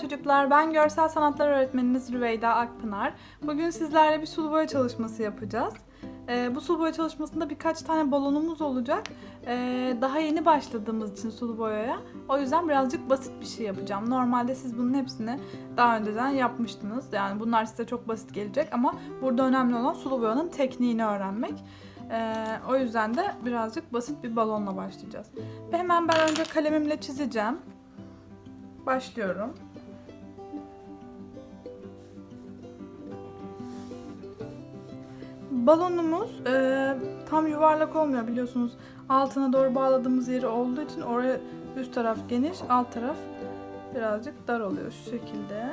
çocuklar, ben görsel sanatlar öğretmeniniz Rüveyda Akpınar. Bugün sizlerle bir sulu boya çalışması yapacağız. Ee, bu sulu boya çalışmasında birkaç tane balonumuz olacak. Ee, daha yeni başladığımız için sulu boyaya. O yüzden birazcık basit bir şey yapacağım. Normalde siz bunun hepsini daha önceden yapmıştınız. Yani bunlar size çok basit gelecek ama burada önemli olan sulu boyanın tekniğini öğrenmek. Ee, o yüzden de birazcık basit bir balonla başlayacağız. Ve hemen ben önce kalemimle çizeceğim. Başlıyorum. Balonumuz e, tam yuvarlak olmuyor biliyorsunuz. Altına doğru bağladığımız yeri olduğu için oraya üst taraf geniş, alt taraf birazcık dar oluyor şu şekilde.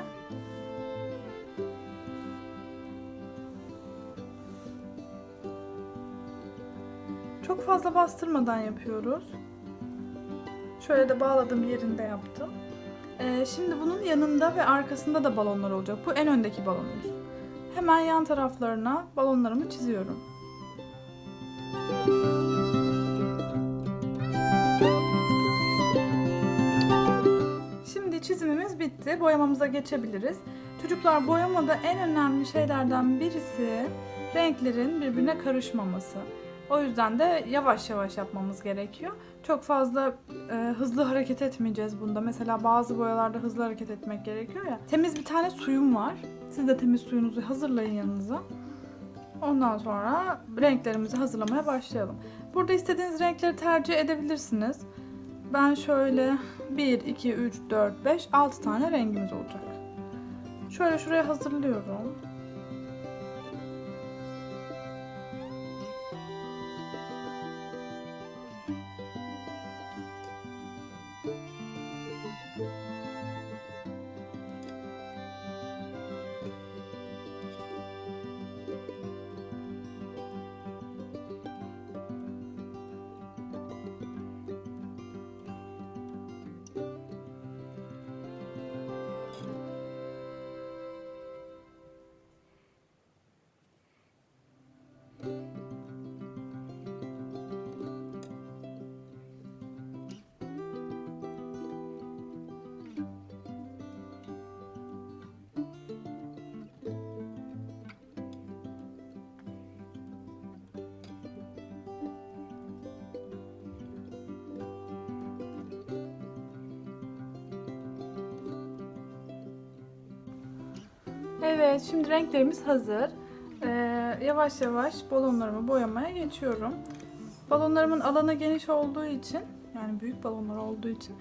Çok fazla bastırmadan yapıyoruz. Şöyle de bağladığım yerinde yaptım. Ee, şimdi bunun yanında ve arkasında da balonlar olacak. Bu en öndeki balonumuz. Hemen yan taraflarına balonlarımı çiziyorum. Şimdi çizimimiz bitti. Boyamamıza geçebiliriz. Çocuklar boyamada en önemli şeylerden birisi renklerin birbirine karışmaması. O yüzden de yavaş yavaş yapmamız gerekiyor. Çok fazla e, hızlı hareket etmeyeceğiz bunda. Mesela bazı boyalarda hızlı hareket etmek gerekiyor ya. Temiz bir tane suyum var. Siz de temiz suyunuzu hazırlayın yanınıza. Ondan sonra renklerimizi hazırlamaya başlayalım. Burada istediğiniz renkleri tercih edebilirsiniz. Ben şöyle 1, 2, 3, 4, 5, 6 tane rengimiz olacak. Şöyle şuraya hazırlıyorum. Evet, şimdi renklerimiz hazır. Ee, yavaş yavaş balonlarımı boyamaya geçiyorum. Balonlarımın alanı geniş olduğu için, yani büyük balonlar olduğu için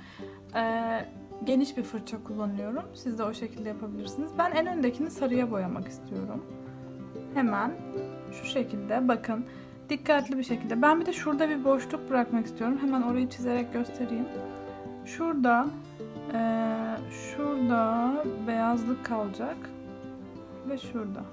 ee, geniş bir fırça kullanıyorum. Siz de o şekilde yapabilirsiniz. Ben en öndekini sarıya boyamak istiyorum. Hemen şu şekilde bakın dikkatli bir şekilde. Ben bir de şurada bir boşluk bırakmak istiyorum. Hemen orayı çizerek göstereyim. Şurada ee, şurada beyazlık kalacak ve şurada.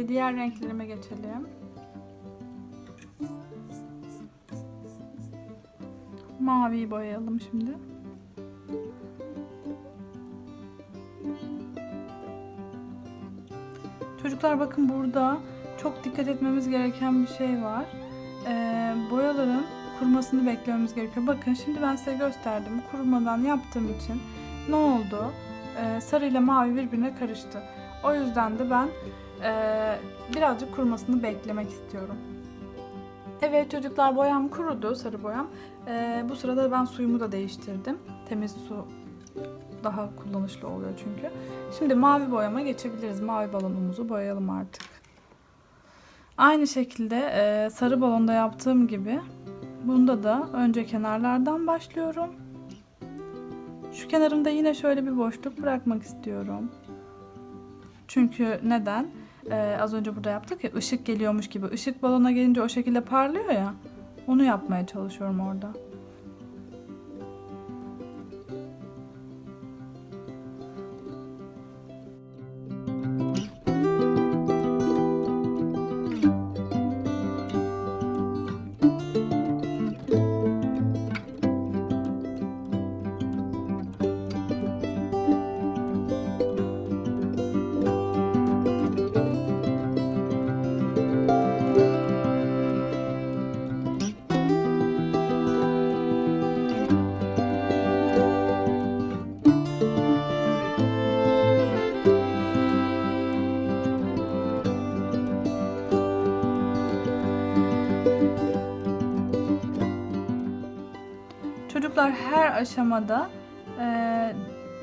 Şimdi diğer renklerime geçelim. Maviyi boyayalım şimdi. Çocuklar bakın burada çok dikkat etmemiz gereken bir şey var. Ee, boyaların kurumasını beklememiz gerekiyor. Bakın şimdi ben size gösterdim. Kurumadan yaptığım için ne oldu? Ee, sarı ile mavi birbirine karıştı. O yüzden de ben ee, birazcık kurumasını beklemek istiyorum. Evet çocuklar boyam kurudu, sarı boyam. Ee, bu sırada ben suyumu da değiştirdim. Temiz su daha kullanışlı oluyor çünkü. Şimdi mavi boyama geçebiliriz. Mavi balonumuzu boyayalım artık. Aynı şekilde e, sarı balonda yaptığım gibi bunda da önce kenarlardan başlıyorum. Şu kenarımda yine şöyle bir boşluk bırakmak istiyorum. Çünkü neden? Ee, az önce burada yaptık ya ışık geliyormuş gibi. Işık balona gelince o şekilde parlıyor ya. Onu yapmaya çalışıyorum orada. Aşamada eee,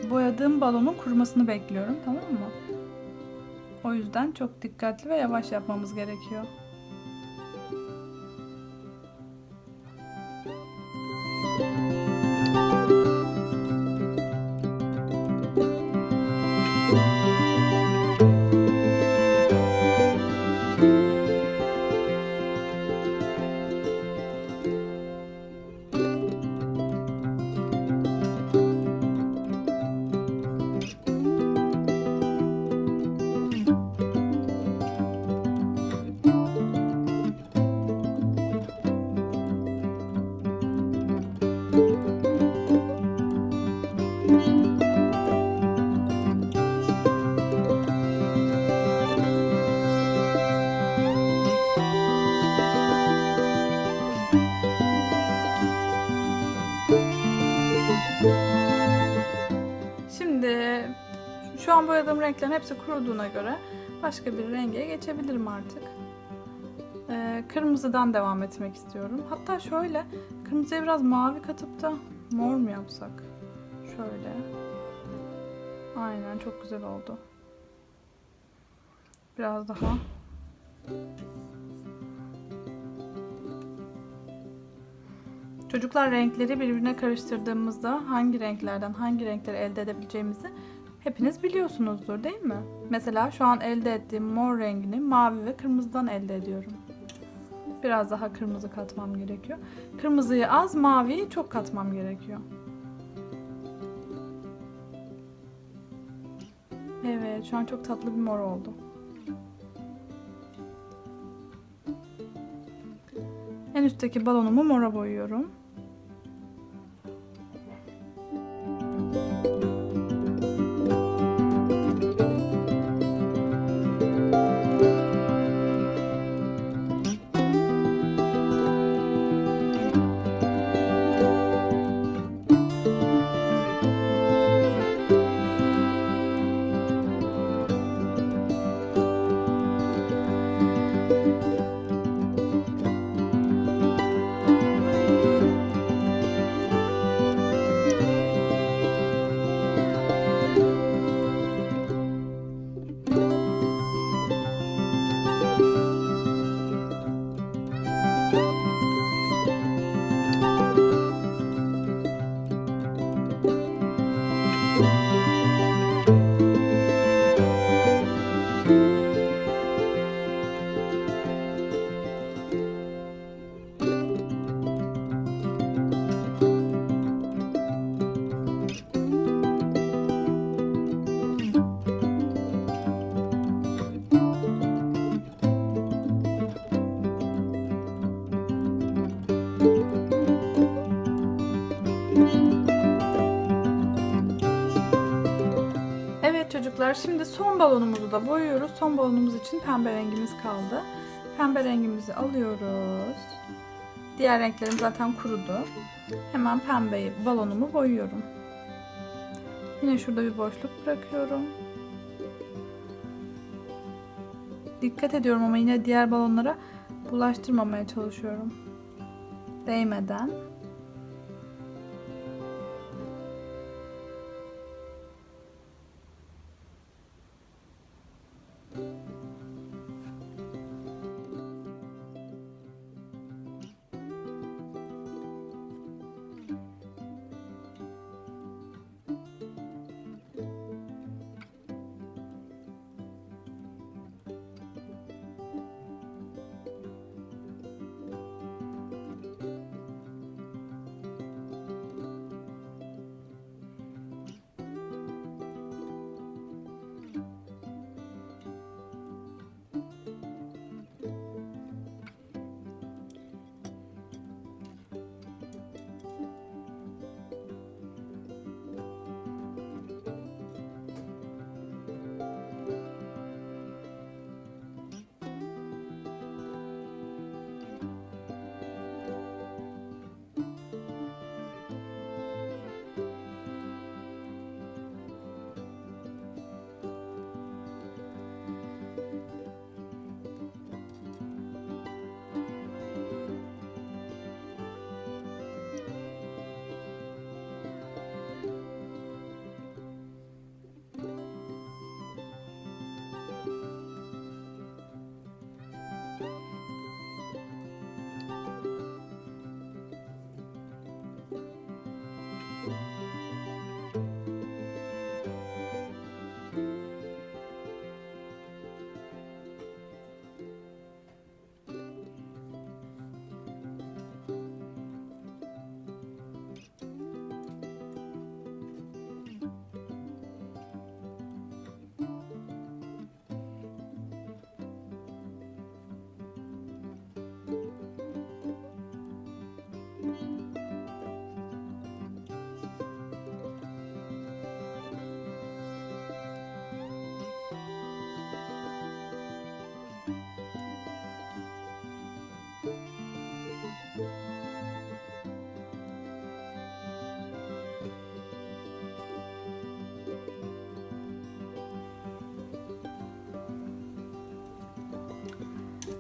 boyadığım balonun kurumasını bekliyorum tamam mı? O yüzden çok dikkatli ve yavaş yapmamız gerekiyor. An boyadığım renklerin hepsi kuruduğuna göre başka bir renge geçebilirim artık. Ee, kırmızıdan devam etmek istiyorum. Hatta şöyle kırmızıya biraz mavi katıp da mor mu yapsak? Şöyle. Aynen çok güzel oldu. Biraz daha. Çocuklar renkleri birbirine karıştırdığımızda hangi renklerden hangi renkleri elde edebileceğimizi hepiniz biliyorsunuzdur değil mi? Mesela şu an elde ettiğim mor rengini mavi ve kırmızıdan elde ediyorum. Biraz daha kırmızı katmam gerekiyor. Kırmızıyı az, maviyi çok katmam gerekiyor. Evet, şu an çok tatlı bir mor oldu. En üstteki balonumu mora boyuyorum. Çocuklar şimdi son balonumuzu da boyuyoruz. Son balonumuz için pembe rengimiz kaldı. Pembe rengimizi alıyoruz. Diğer renklerim zaten kurudu. Hemen pembeyi balonumu boyuyorum. Yine şurada bir boşluk bırakıyorum. Dikkat ediyorum ama yine diğer balonlara bulaştırmamaya çalışıyorum. Değmeden.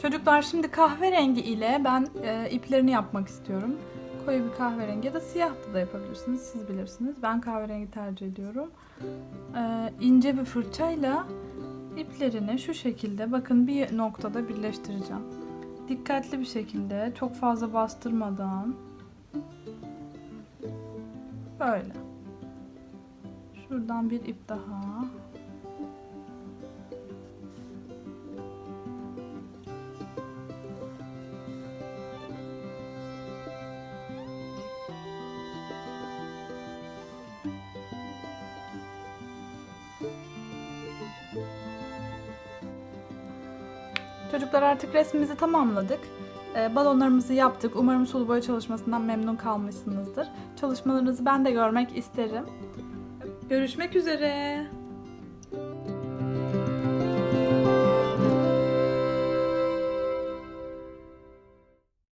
Çocuklar şimdi kahverengi ile ben e, iplerini yapmak istiyorum. Koyu bir kahverengi ya da siyah da, yapabilirsiniz. Siz bilirsiniz. Ben kahverengi tercih ediyorum. E, ince bir fırçayla iplerini şu şekilde bakın bir noktada birleştireceğim. Dikkatli bir şekilde çok fazla bastırmadan böyle. Şuradan bir ip daha. Çocuklar artık resmimizi tamamladık. Ee, balonlarımızı yaptık. Umarım sulu boya çalışmasından memnun kalmışsınızdır. Çalışmalarınızı ben de görmek isterim. Görüşmek üzere.